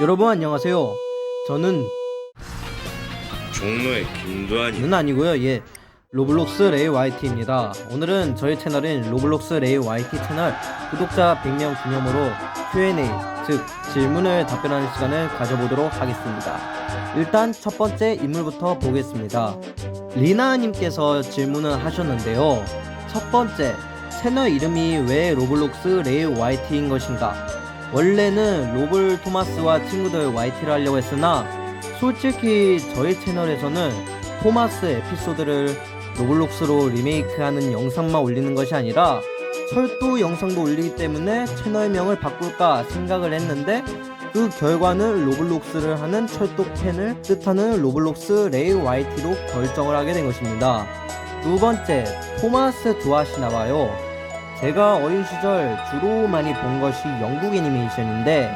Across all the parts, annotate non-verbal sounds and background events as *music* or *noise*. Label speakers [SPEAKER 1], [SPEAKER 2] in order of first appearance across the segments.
[SPEAKER 1] 여러분 안녕하세요. 저는
[SPEAKER 2] 종로의 김도환이
[SPEAKER 1] 는 아니고요. 예. 로블록스 레이 YT입니다. 오늘은 저희 채널인 로블록스 레이 YT 채널 구독자 100명 기념으로 Q&A, 즉 질문을 답변하는 시간을 가져보도록 하겠습니다. 일단 첫 번째 인물부터 보겠습니다. 리나님께서 질문을 하셨는데요. 첫 번째, 채널 이름이 왜 로블록스 레이 YT인 것인가? 원래는 로블 토마스와 친구들 YT를 하려고 했으나 솔직히 저희 채널에서는 토마스 에피소드를 로블록스로 리메이크하는 영상만 올리는 것이 아니라 철도 영상도 올리기 때문에 채널명을 바꿀까 생각을 했는데 그 결과는 로블록스를 하는 철도 팬을 뜻하는 로블록스 레이 YT로 결정을 하게 된 것입니다. 두 번째, 토마스 좋아하시나봐요. 제가 어린 시절 주로 많이 본 것이 영국 애니메이션인데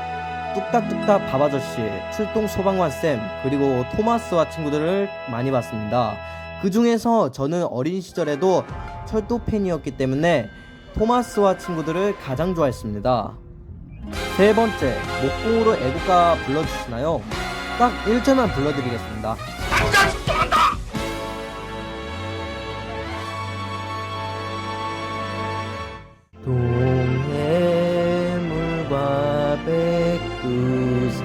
[SPEAKER 1] 뚝딱뚝딱 밥아저씨, 출동 소방관 쌤, 그리고 토마스와 친구들을 많이 봤습니다. 그 중에서 저는 어린 시절에도 철도 팬이었기 때문에 토마스와 친구들을 가장 좋아했습니다. 세 번째, 목공으로 애국가 불러주시나요? 딱 1절만 불러드리겠습니다. 동해물과 백두산이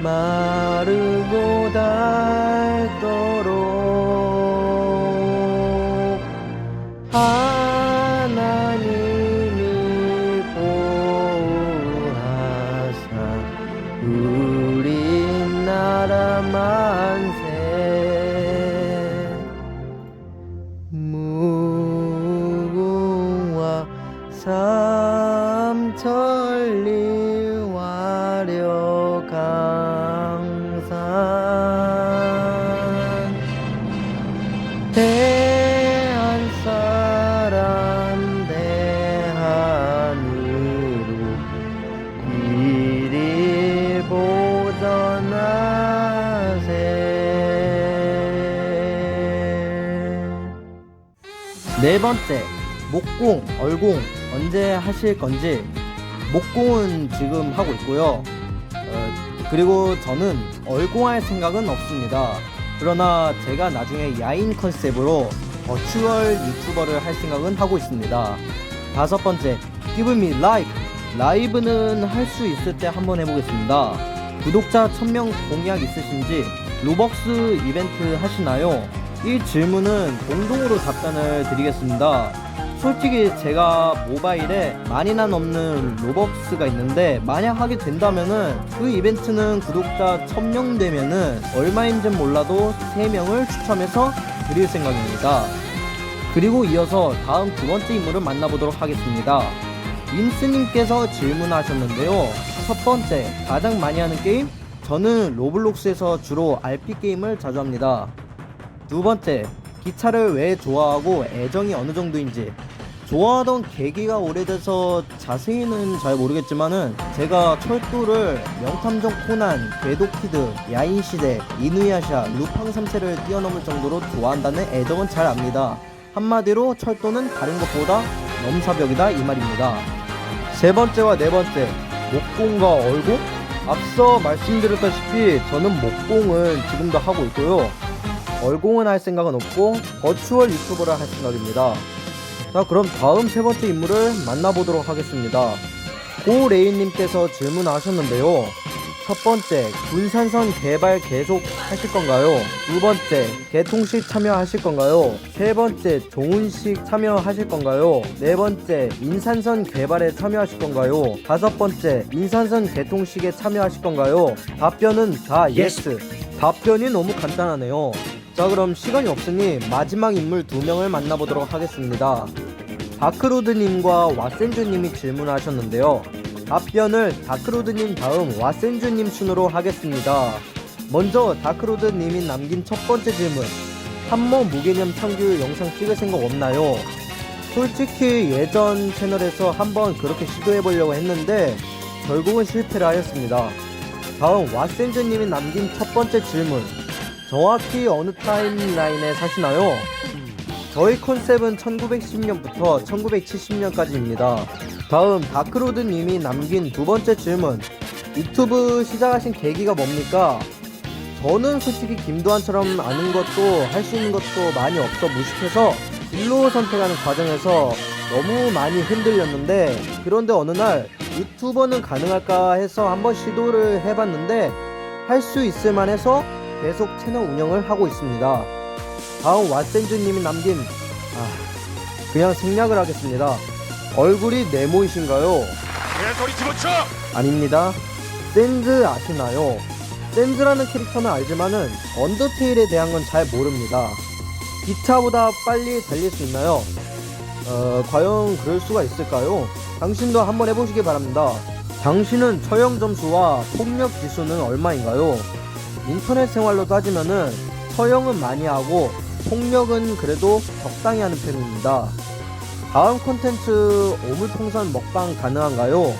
[SPEAKER 1] 마르고 닳도록 하나님이 보호하사 우리나라 만세 천리 화려 강산. 대한 사람 대한으로 이리 보전하세. 네 번째, 목공, 얼공 언제 하실 건지 목공은 지금 하고 있고요. 어, 그리고 저는 얼공할 생각은 없습니다. 그러나 제가 나중에 야인 컨셉으로 버추얼 유튜버를 할 생각은 하고 있습니다. 다섯 번째, Give me like. 라이브는 할 수 있을 때 한번 해보겠습니다. 구독자 1000명 공약 있으신지 로벅스 이벤트 하시나요? 이 질문은 공동으로 답변을 드리겠습니다. 솔직히 제가 모바일에 많이나 넘는 로벅스가 있는데 만약 하게 된다면은 그 이벤트는 구독자 1000명 되면은 얼마인지 몰라도 3명을 추첨해서 드릴 생각입니다. 그리고 이어서 다음 두 번째 인물을 만나보도록 하겠습니다. 임스님께서 질문하셨는데요. 첫 번째, 가장 많이 하는 게임? 저는 로블록스에서 주로 RP 게임을 자주 합니다. 두 번째, 기차를 왜 좋아하고 애정이 어느 정도인지. 좋아하던 계기가 오래돼서 자세히는 잘 모르겠지만은 제가 철도를 명탐정 코난, 궤도키드, 야인시대, 이누야샤, 루팡 3세를 뛰어넘을 정도로 좋아한다는 애정은 잘 압니다. 한마디로 철도는 다른 것보다 넘사벽이다 이 말입니다. 세 번째와 네 번째, 목공과 얼공? 앞서 말씀드렸다시피 저는 목공은 지금도 하고 있고요. 얼공은 할 생각은 없고 버추얼 유튜버를 할 생각입니다. 자 그럼 다음 세 번째 인물을 만나보도록 하겠습니다. 고레인님께서 질문하셨는데요. 첫 번째, 군산선 개발 계속 하실 건가요? 두 번째, 개통식 참여하실 건가요? 세 번째, 종운식 참여하실 건가요? 네 번째, 인산선 개발에 참여하실 건가요? 다섯 번째, 인산선 개통식에 참여하실 건가요? 답변은 다 예스. 답변이 너무 간단하네요. 자 그럼 시간이 없으니 마지막 인물 두 명을 만나보도록 하겠습니다. 다크로드님과 왓센주님이 질문하셨는데요. 답변을 다크로드님 다음 왓센주님 순으로 하겠습니다. 먼저 다크로드님이 남긴 첫 번째 질문. 한모 무개념 창규 영상 찍을 생각 없나요? 솔직히 예전 채널에서 한번 그렇게 시도해보려고 했는데 결국은 실패를 하였습니다. 다음 왓센즈님이 남긴 첫 번째 질문. 정확히 어느 타임라인에 사시나요? 저희 컨셉은 1910년부터 1970년까지입니다. 다음 다크로드님이 남긴 두 번째 질문. 유튜브 시작하신 계기가 뭡니까? 저는 솔직히 김도환처럼 아는 것도 할 수 있는 것도 많이 없어 무식해서 진로 선택하는 과정에서 너무 많이 흔들렸는데 그런데 어느 날 유튜버는 가능할까 해서 한번 시도를 해봤는데 할 수 있을 만해서 계속 채널 운영을 하고 있습니다. 다음 왓센즈님이 남긴 아 그냥 생략을 하겠습니다. 얼굴이 네모이신가요?
[SPEAKER 2] 개소리 집어쳐!
[SPEAKER 1] 아닙니다. 샌즈 아시나요? 샌즈라는 캐릭터는 알지만은 언더테일에 대한 건 잘 모릅니다. 기차보다 빨리 달릴 수 있나요? 어, 과연 그럴 수가 있을까요? 당신도 한번 해보시기 바랍니다. 당신은 처형 점수와 폭력 지수는 얼마인가요? 인터넷 생활로 따지면은 처형은 많이 하고 폭력은 그래도 적당히 하는 편입니다. 다음 콘텐츠 오물풍선 먹방 가능한가요?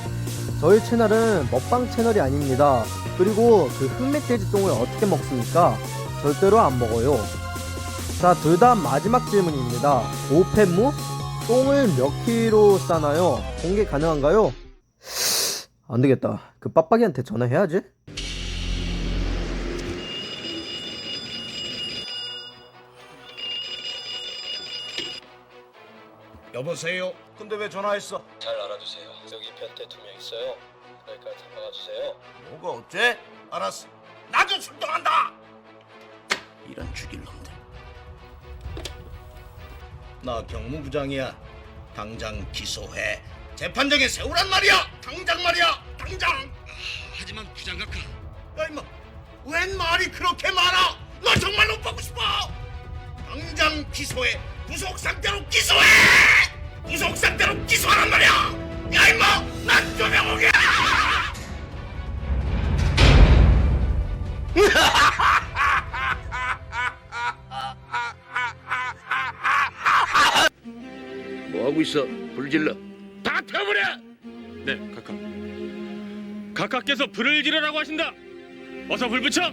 [SPEAKER 1] 저희 채널은 먹방 채널이 아닙니다. 그리고 그 흑멧돼지 똥을 어떻게 먹습니까? 절대로 안 먹어요. 자, 둘 다 마지막 질문입니다. 오펜무? 똥을 몇 킬로 싸나요? 공개 가능한가요? 안 되겠다. 그 빡빡이한테 전화해야지.
[SPEAKER 2] 여보세요? 근데 왜 전화했어?
[SPEAKER 3] 잘 알아두세요. 여기 변태 두 명 있어요. 그러니까 다 막아주세요.
[SPEAKER 2] 뭐가 어째? 알았어. 나도 출동한다! 이런 죽일 놈들. 나 경무부장이야. 당장 기소해. 재판정에 세우란 말이야! 당장 말이야! 당장! 아, 하지만 부장 각하. 야 임마, 웬 말이 그렇게 많아? 너 정말로 보고 싶어! 당장 기소해! 구속 상태로 기소해! 구속 상태로 기소하란 말이야! 야 임마, 난 조명옥이야! *laughs* 뭐 하고 있어? 불질러. 다 태워버려!
[SPEAKER 4] 네, 각하. 각하께서 불을 지르라고 하신다. 어서 불 붙여.